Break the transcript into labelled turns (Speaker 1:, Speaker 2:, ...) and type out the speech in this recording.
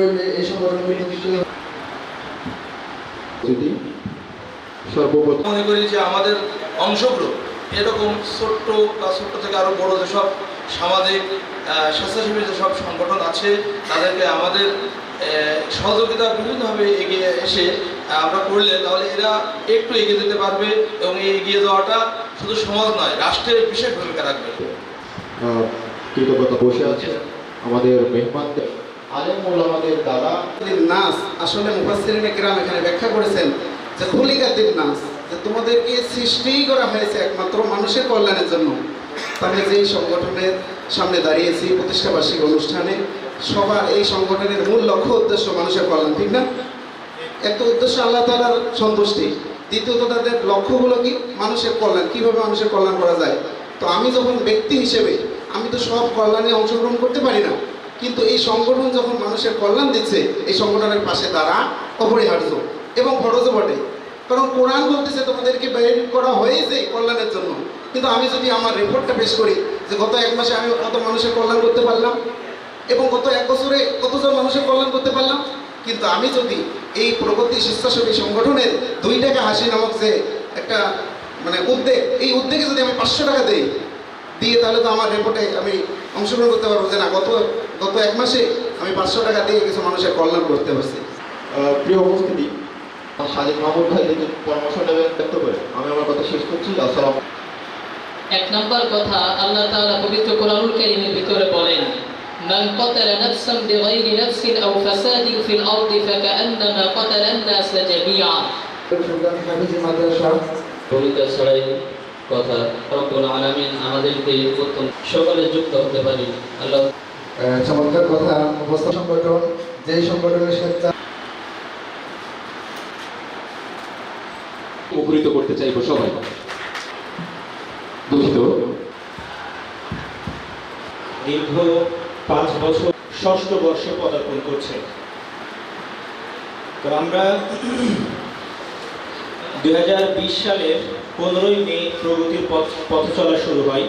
Speaker 1: বিষয়ে যদি সর্বপ্রথম
Speaker 2: মনে করি যে আমাদের অংশগ্রহণ এরকম ছোট্ট বা ছোট্ট থেকে আরও বড় যেসব সামাজিক স্বেচ্ছাসেবী যেসব সংগঠন আছে তাদেরকে আমাদের আহ, সহযোগিতা বিভিন্নভাবে এগিয়ে এসে আমরা করলে তাহলে এরা একটু এগিয়ে যেতে পারবে এবং এই এগিয়ে যাওয়াটা শুধু সমাজ নয় রাষ্ট্রের বিশেষ ভূমিকা রাখবে।
Speaker 1: কৃতজ্ঞতা বসে আছে আমাদের মেহমানদের। আলেম আমাদের দ্বারা
Speaker 3: নাস, আসলে মুফাসসিরিন কিরাম এখানে ব্যাখ্যা করেছেন যে খুলিকাতিন নাস, যে তোমাদেরকে সৃষ্টিই করা হয়েছে একমাত্র মানুষের কল্যাণের জন্য। তাহলে যেই সংগঠনের সামনে দাঁড়িয়েছি প্রতিষ্ঠা অনুষ্ঠানে, সবার এই সংগঠনের মূল লক্ষ্য, উদ্দেশ্য মানুষের কল্যাণ, ঠিক না? একটা উদ্দেশ্য আল্লাহ তালার সন্তুষ্টি, দ্বিতীয়ত তাদের লক্ষ্যগুলো কি? মানুষের কল্যাণ, কীভাবে মানুষের কল্যাণ করা যায়? তো আমি যখন ব্যক্তি হিসেবে, আমি তো সব কল্যাণে অংশগ্রহণ করতে পারি না। কিন্তু এই সংগঠন যখন মানুষের কল্যাণ দিচ্ছে, এই সংগঠনের পাশে তারা অপরিহার্য এবং ফরজও বটে। কারণ কোরআন বলতেছে, তোমাদেরকে বের করা হয়েছে কল্যাণের জন্য। কিন্তু আমি যদি আমার রিপোর্টটা পেশ করি যে গত এক মাসে আমি কত মানুষের কল্যাণ করতে পারলাম এবং গত এক বছরে কতজন মানুষের কল্যাণ করতে পারলাম, কিন্তু আমি যদি এই প্রগতি স্বেচ্ছাসেবী সংগঠনের দুই টাকা হাসি নামক যে একটা মানে উদ্যোগ, এই উদ্যোগে যদি আমি পাঁচশো টাকা দিই, দিয়ে তাহলে তো আমার রিপোর্টে আমি অংশগ্রহণ করতে পারব যে না, গত গত এক মাসে আমি পাঁচশো টাকা দিয়ে কিছু মানুষের কল্যাণ করতে পারছি
Speaker 1: আহ, প্রিয় উপস্থিতি সাদিক মাহমুদ ভাই যদি পরামর্শ নেবেন ব্যক্ত করে আমি আমার কথা শেষ করছি আসসালাম
Speaker 4: এক নম্বর কথা আল্লাহ তাআলা পবিত্র কোরআনুল কারীমের ভিতরে বলেন মান قتل نفسا بغير نفس أو فساد في الأرض فكأنما قتل الناس جميعا কবিতা ছড়াই কথা রব্বুল আলামিন আমাদেরকে উত্তম সকলে যুক্ত হতে পারি আল্লাহ
Speaker 5: আহ, চমৎকার কথা। উপস্থিত সংগঠন যেই সংগঠনের স্বেচ্ছা
Speaker 6: মুখরিত করতে চাইব সবাই। দুঃখিত।
Speaker 7: দীর্ঘ পাঁচ বছর ষষ্ঠ বর্ষে পদার্পণ করছে। তো আমরা দুই হাজার বিশ সালের পনেরোই মে প্রগতির পথ পথ চলা শুরু হয়।